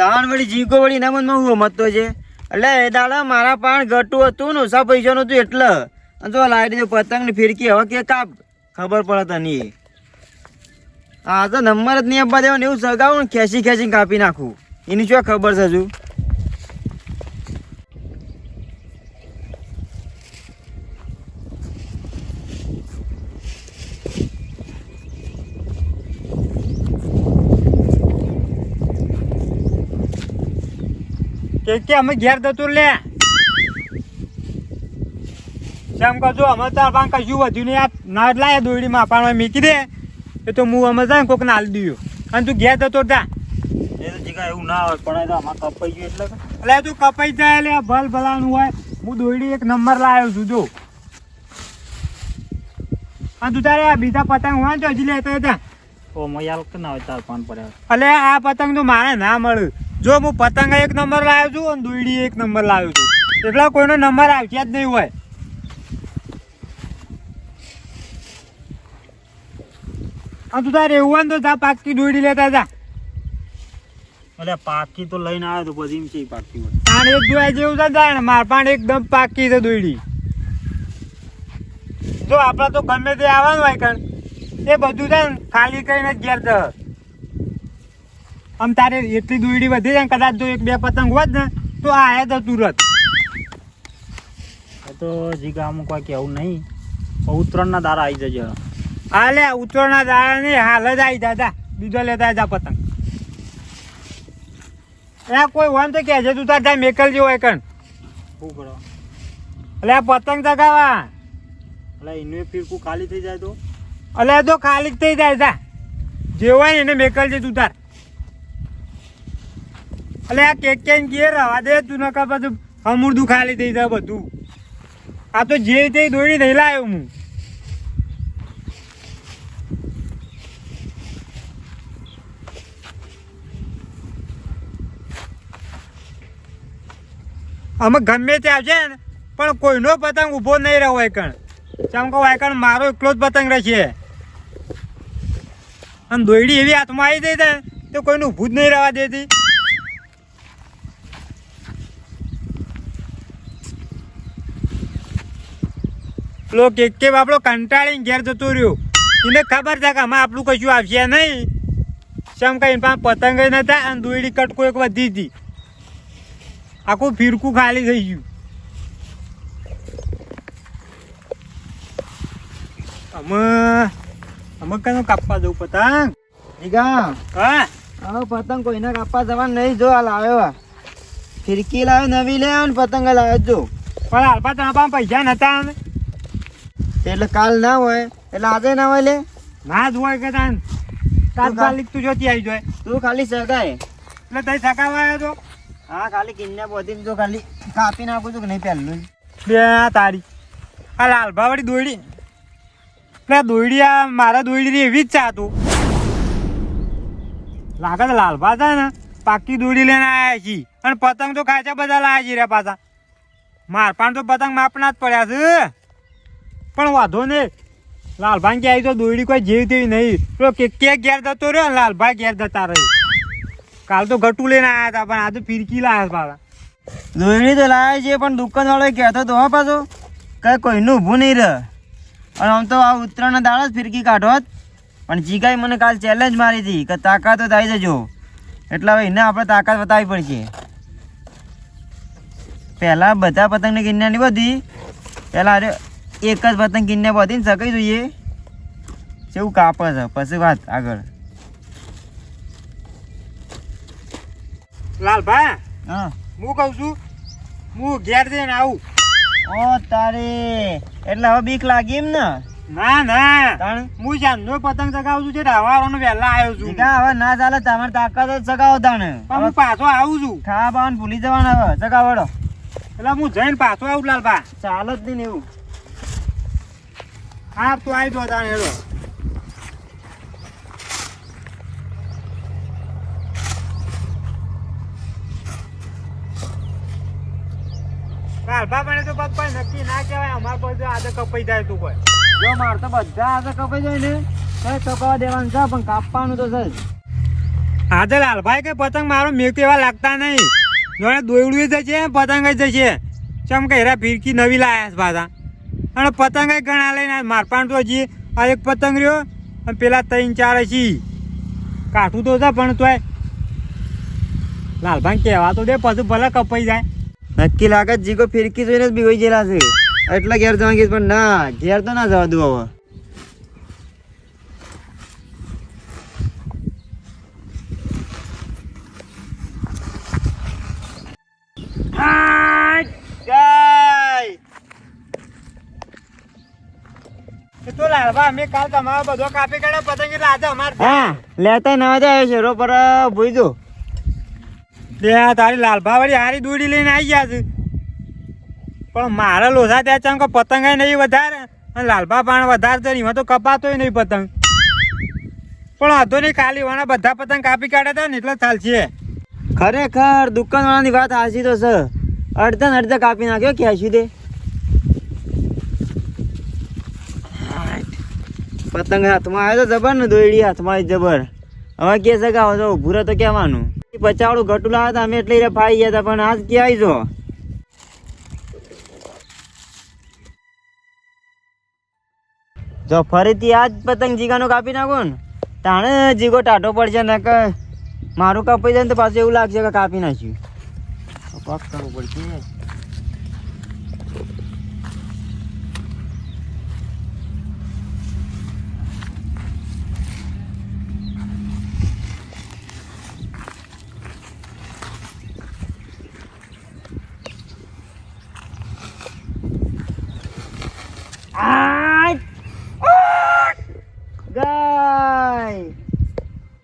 તાણ વળી, જીગો વળી ના મનમાં હું મતતો છે? એટલે એ દાડા મારા પાણ ઘટું હતું ને ઓછા પૈસાનું હતું એટલે. અને તો લાઈટ પતંગ ને ફિરકી હવે કે કાપ? ખબર પડે તને. આ તો નંબર જ નહીં આપવા દેવાનું, એવું સગાવું ખેંચી ખેંચીને કાપી નાખું. એની શું ખબર છે હજુ? કે કે અમે ઘેર જતું લે. એમ કહો અમે તાર પાસે કશું વધ્યું નહીં. આ ના લાયા દોડી માપામાં મીકી દે. એ તો હું અમે જાય કોક નાલ દીયો. અને તું ઘેર જતો જા. એ તો જીગા એવું ના હોય પણ તો આમાં કપાઈ ગયું એટલે. એટલે તું કપાઈ જાય એટલે ભલ ભલાનું હોય. હું દોડી એક નંબર લાવ્યો છું જો. અને તું તારે આ બીજા પતંગ વાંચો તો હજી લેતો હતા ઓ મયાલ કે ના હોય તાર પાન પડ્યા એટલે આ પતંગ તો મારે ના મળે જો હું પતંગ એક નંબર લાવ્યો છું અને દોડી એક નંબર લાવ્યો છું. એટલા કોઈનો નંબર આવશે જ નહીં હોય. અને તું તારે એવું તો જા પાકી દોડી લેતા જા. અરે પાકી તો લઈને આવ્યો તો પછી એમ છે પાકી હોય. તાણ એક જોયા જેવું છે જાય ને માર પણ એકદમ પાકી છે દોડી જો આપણા તો ગમે તે આવવાનું હોય કણ એ બધું છે ખાલી કરીને જ ઘેર જશે. આમ તારે એટલી દોડી વધી જાય કદાચ જો એક બે પતંગ હોત ને તો આ તો તુરત તો જીગા અમુક કોઈ કેવું નહીં. ઉત્તરાયણના દારા આવી જજો હા લે ઉત્તરના દારા નહીં હાલ જ આવી દાદા બીજો લેતા જા પતંગ. એ કોઈ હોય તો કહેજે તું તાર ત્યાં મેકલ જેવો હોય કણ શું કરો એટલે આ પતંગ ચગાવા. એટલે એનું ફીરકું ખાલી થઈ જાય તો? એટલે તો ખાલી જ થઈ જાય જા. જે હોય ને એને મેકલજે તું તાર. અલે આ કેક કેન ઘેર રવા દે તું નકા બધું અમૂર્દું ખાલી થઈ જાય બધું. આ તો જે તે દોડી નહીં લાવ્યો હું. અમે ગમે તે આવશે ને, પણ કોઈનો પતંગ ઊભો નહીં રહ્યો વાયકણ. કણ ચમ કહો વાયકણ મારો એકલો જ પતંગ રહેશે. અને દોયડી એવી હાથમાં આવી ને, તો કોઈનું ઊભું જ નહીં રહેવા દેતી. પેલો કેક કે બાપડો કંટાળીને ઘેર જતો રહ્યો. એને ખબર છે કે આમાં આપણું કશું આવશે નહીં. શમ કઈ પાંચ પતંગ નતા અને દોયડી કટકો એક વધી હતી. આખું ફીરકું ખાલી થઈ ગયું. અમે અમે કનો કાપવા જવું પતંગ? જીગા હા? હવે પતંગ કોઈને કાપવા જવાનું નહીં જો આ લાવ્યો ફિરકી લાવ્યો નવી લે પતંગ લાવ્યો જો. પણ હાલ પાછા પાસે નતા ને. એટલે કાલ ના હોય એટલે આજે ના હોય લે. ના જ હોય કે તાન તાત્કાલિક તું જોતી આવી જોય. તું ખાલી સગાય. એટલે તઈ સગાવા આવ્યો તો? હા ખાલી કિન્ને બોધી તો ખાલી કાપી નાખું છું કે નહીં પહેલું બે તારી. આ લાલભાવાળી દોયડી. એટલે દોયડી આ મારા દોયડી એવી જ ચાતું લાગે તો લાલભા છે ને પાકી દોડી લઈને આવ્યા છીએ અને પતંગ તો ખાચા બધા લાયા છીએ રે પાછા. માર પણ તો પતંગ માપના જ પડ્યા છે. પણ વાંધો નહીં. લાલભાઈ કે આવી તો દોયડી કોઈ જેવી તેવી નહીં. તો કે કે ઘેર જતો રહ્યો ને લાલભાઈ ઘેર જતા રહી. કાલ તો ગટુ લઈને આવ્યા હતા, પણ આ તો ફિરકી લાયા પાછા દોયડી તો લાવે છે, પણ દુકાન વાળો કહેતો તો હા પાછો કઈ કોઈનું ઊભું નહીં રહે. અને આમ તો આ ઉત્તરાયણના દાડા જ ફિરકી કાઢોત પણ જીગાઈ મને કાલ ચેલેન્જ મારી હતી કે તાકાત તો આવી જજો. એટલે હવે એને આપણે તાકાત બતાવવી પડશે. પહેલાં બધા પતંગની નહીં બધી. પહેલાં અરે એક જ પતંગ કિન્યા બધીને સકાઈ જોઈએ. કેવું કાપે છે? પછી વાત આગળ. લાલભા હા. હું કહું છું હું ઘેર જઈને આવું. ઓ તારે એટલે હવે બીક લાગી એમ ને? ના ના. તણ? હું જાનનો પતંગ ચગાવું છું જે રાવાનો વહેલા આવ્યો છું. કા હવે ના ચાલે તમારે તાકાત જ ચગાવો તાણે. પણ હું પાછો આવું છું. ખા બાવાનું ભૂલી જવાના હવે. ચગાવડો એટલે હું જઈને પાછો આવું લાલભા. ચાલે જ નહીં ને એવું. હા તો આવી જો તાણ હેડો. મને તો પગ નક્કી ના કહેવાય અમાર બધું આજે કપાઈ જાય તું કોઈ. જો માર તો બધા આજે કપાઈ જાય ને તો કપાવા દેવાનું છે પણ કાપવાનું તો છે આજે લાલભાઈ કે પતંગ મારો મેઘ તો એવા લાગતા નહીં. જોડે દોયડું જશે પતંગ જશે. ચમ કે હેરા ફિરકી નવી લાયા છે પાછા. અને પતંગ ઘણા લઈને. મારપાન તો હજી આ એક પતંગ રહ્યો. અને પેલા ત્રણ ચાર હજી. કાઠું તો છે પણ તોય. લાલભાઈ કહેવા તો દે, પછી ભલે કપાઈ જાય. નક્કી લાગે જીગો ફિરકી જોઈને જ બીવાઈ ગયેલા છે. એટલે ઘેર જવા કીધું પણ ના, ઘેર તો ના જવા દઉં હવે ગાય એ તો લાલભા અમે કાલ તમારો બધો કાપી કાઢ્યો પતંગ એટલે આજે અમારે હા લેતા નવા જ આવ્યો પર દો. લે આ તારી લાલભા વળી હારી દોડી લઈને આવી ગયા છે. પણ મારા લોસા ત્યાં ચમ કે પતંગ નહીં વધારે. અને લાલભા પાણ વધારે તો એમાં તો કપાતોય નહીં પતંગ. પણ હતો નહીં ખાલી વાળા બધા પતંગ કાપી કાઢ્યા હતા ને એટલે ચાલશે. ખરેખર દુકાનવાળાની વાત હાસી તો સર અડધા અડધા કાપી નાખ્યો ક્યાંશી દે પતંગ હાથમાં આવ્યો તો જબર ને દોયડી હાથમાં જબર. હવે કે કે હવે ભૂરા તો કહેવાનું. પચાવડું ઘટું લાવ્યા હતા, અમે એટલે ફાઈ ગયા હતા, પણ આજ ક્યાં આવી જો ફરીથી આજ પતંગ જીગાનો કાપી નાખો ને, તાણે જીગો ટાટો પડશે ને કે મારું કાપી જાય ને તો પાછું એવું લાગશે કે કાપી નાખ્યું. પાક કરવું પડશે ગાય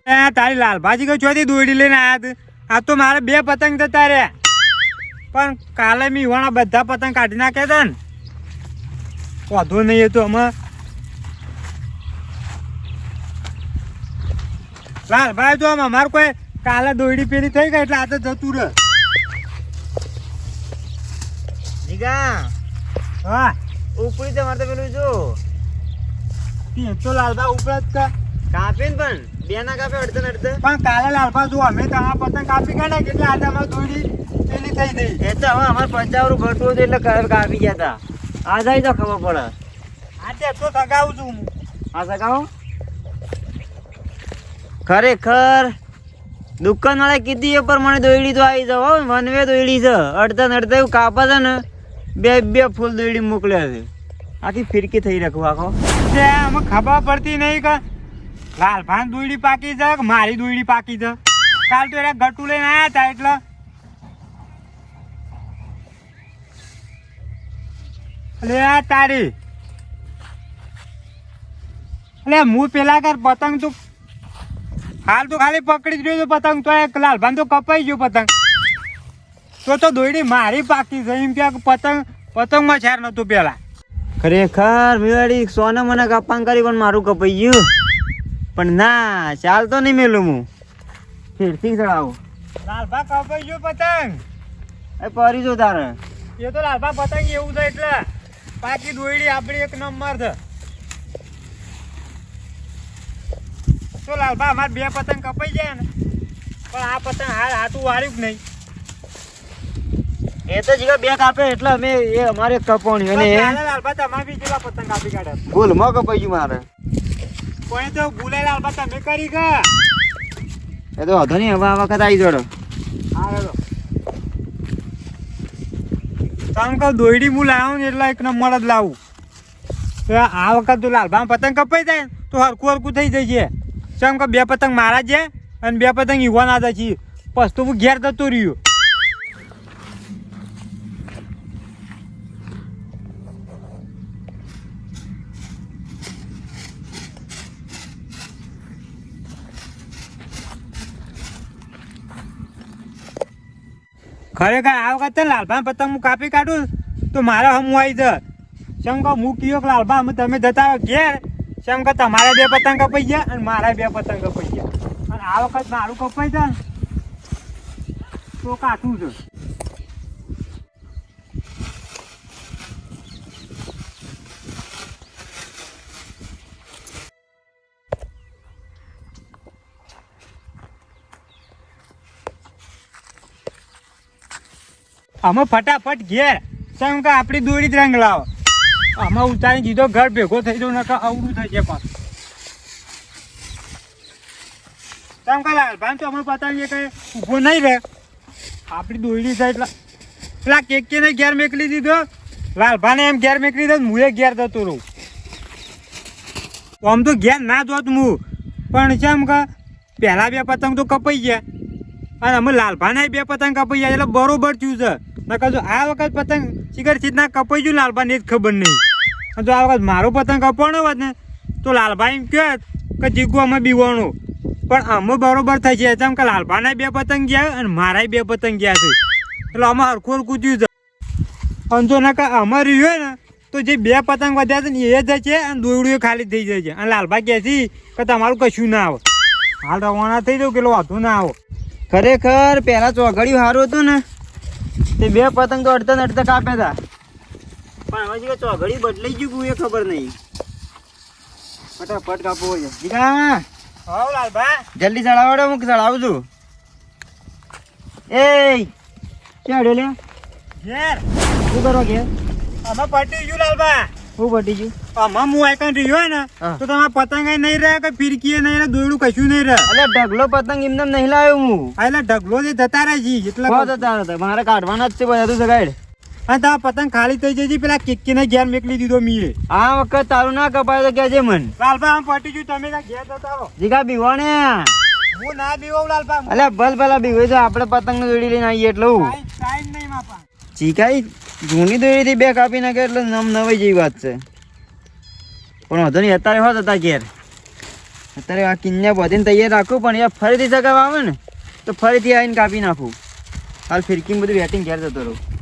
એ તારી લાલભાજી કઈ ચોથી દોડી લઈને આવ્યા આ તો મારે બે પતંગ જતા રહ્યા. પણ કાલે મેં બધા પતંગ કાઢી નાખ્યા હતા ને. વાંધો નહીં એ તો અમે લાલભાઈ તો આમ અમારે કોઈ કાલે દોડી પેલી થઈ ગઈ એટલે આ તો જતું રહે. જીગા હા. ઉપડી તમારે મારે તો પેલું જો. તો લાલભાઈ ઉપર જ કા કાપે ને પણ. બે ના કાપે અડધે અડધે? પણ કાલે લાલભાઈ જો અમે તો પતંગ કાપી કાઢ્યા એટલે આજે અમારી દોડી પેલી થઈ ગઈ. એ તો હવે અમારે પંચાવરું ઘટવું હતું એટલે કાલે કાપી ગયા હતા આ જાય તો ખબર પડે. આજે તો સગાવું છું હું. આ સગાઓ ખરેખર દુકાન વાળા કીધી એ પ્રમાણે દોયડી તો આવી જાવ હો, વન વે દોયડી છે. અડધા અડધા એવું કાપા છે ને બે બે ફૂલ દોયડી મોકલ્યા છે. આખી ફિરકી થઈ રાખવું આખો. અમે ખબર પડતી નહીં કે લાલભાન દોયડી પાકી છે મારી દોયડી પાકી છે? કાલ તો એને ગટુ લઈને આવ્યા હતા એટલે. તારી. અલે હું પેલા કર પતંગ તો હાલ તો ખાલી પકડી જ રહ્યો પતંગ, તો એક લાલભાન તો કપાઈ ગયો પતંગ. તો તો દોયડી મારી પાકી છે, એમ કે પતંગ પતંગમાં છેર નતું પેલા. ખરેખર મેવાડી સોને મને કપાંગ કરી પણ મારું કપાઈ ગયું. પણ ના ચાલ તો નહીં મેલું હું. ફેરથી ચડાવું. લાલભા કપાઈ ગયો પતંગ? એ પરી જો તારે. એ તો લાલભા પતંગ એવું છે એટલે. પાકી દોયડી આપણી એક નંબર છે. તો લાલભા અમારે બે પતંગ કપાઈ જાય ને. પણ આ પતંગ હાલ હાથું વાળ્યું જ નહીં. એ તો જીગા બે કાપે એટલે અમે એ અમારે કપોણી અને લાલભા તમારે બી જેવા પતંગ કાપી કાઢ્યા? ભૂલમાં કપાઈ ગયું મારે. કોઈ તો ભૂલે લાલભા તમે કરી ગયા એ તો વાંધો નહીં હવે આ વખત આવી જોડો. હા હેલો. તમે કહું દોયડી હું લાવું ને એટલે એક નંબર જ લાવું. તો આ વખત તો લાલભા પતંગ કપાઈ જાય ને તો હરકું હરકું થઈ જઈએ ચમ કે બે પતંગ મારા છે અને બે પતંગ યુવાના હતા છીએ પછી તો હું ઘેર જતું રહ્યો. ખરેખર આ વખતે લાલભા પતંગ હું કાપી કાઢું તો મારે હમ આવી જ શમ કહો હું કયો લાલભા અમે તમે જતા ઘેર. શમ કહો તમારે બે પતંગ કપાઈ ગયા અને મારા બે પતંગ કપાઈ ગયા. અને આ વખત મારું કપાઈ જાય તો કાઠું છે. આમાં ફટાફટ ઘેર. કેમ કે આપણી દોરી જ રંગ લાવો. અમે ઉતારી દીધો, ઘર ભેગો થઈ જવું નકા અવડું થઈ જાય પાછું કેમ કે લાલભાન તો અમે પતાવીએ કે ઊભો નહીં રહે? આપણી દોરી થાય એટલે. પેલા કેક કે ઘેર મેકલી દીધો? લાલભાને એમ ઘેર મેકલી દીધો હું ઘેર જતો રહું. આમ તો ઘેર ના જોત હું પણ કેમ કે પહેલાં બે પતંગ તો કપાઈ ગયા. અને અમે લાલભાને બે પતંગ કપાઈ ગયા, એટલે બરોબર થયું છે. નકર જો આ વખત પતંગ શિખર સીધના કપાઈ ગયું લાલભાને એ જ ખબર નહીં. જો આ વખત મારો પતંગ કપાણો હોત ને, તો લાલભાઈ એમ કહે કે જીગુ અમે બીવાનું પણ અમે બરોબર થઈ છે જેમ કે લાલભાને બે પતંગ ગયા અને મારાય બે પતંગ ગયા છે. એટલે અમે હરખું હરખું થયું છે. અને જો નકર અમે રહ્યું હોય ને, તો જે બે પતંગ વધ્યા છે ને, એ જ છે અને દોરડીઓ ખાલી થઈ જાય છે. અને લાલભાઈ કહે છે કે તમારું કશું ના આવે. હાલ રવાના થઈ જાવ કેટલો વાંધો ના આવો. ખરેખર પહેલાં ચોઘડિયું સારું હતું ને તે બે પતંગ તો અડધા ને અડધા કાપ્યા હતા. પણ હવે જે ચોઘડી બદલાઈ ગયું એ ખબર નહીં. ફટાફટ કાપવો છે જીગા હા લાલભાઈ જલ્દી ચડાવડો હું ચડાવું છું. એ ક્યાં લે ઘેર. શું કરો કે અમે પટી ગયું લાલભાઈ હું પટી ગયું? આમાં હું આઈકન રહ્યો ને તો તમારા પતંગ નહીં રહ્યા કે ફિરકી નહીં રહે દોયડું કશું નહીં રહે એટલે ઢગલો પતંગ એમને એમ નહીં લાવ્યો હું એટલે ઢગલો જે જતા રહે છે એટલે જતા હતા? મારે કાઢવાના જ છે બધા સગાડ અને તારા પતંગ ખાલી થઈ જાય પેલા કિક્કી ને ઘેર મેકલી દીધો મીએ. આ વખત તારું ના કપાય તો છે મન. લાલભા આમ પટી ગયું તમે ઘેર જતા રહો. જીગા બીવાણે હું ના બીવું લાલભા અલ્યા ભલ ભલા બીવે તો આપણે પતંગ દોડી લઈને આવીએ એટલું કાંઈ નહીં માપા. ચીકાઈ જૂની દોરીથી બે કાપી નાખે એટલે નમ નવાઈ જેવી વાત છે. પણ વાંધો નહીં, અત્યારે હોત હતા ઘેર. અત્યારે આ કિન્યા બધીને તૈયાર રાખું, પણ એ ફરીથી સગાવ આવે ને, તો ફરીથી આવીને કાપી નાખું. હાલ ફિરકી બધું વેટિંગ ઘેર જતો રહું.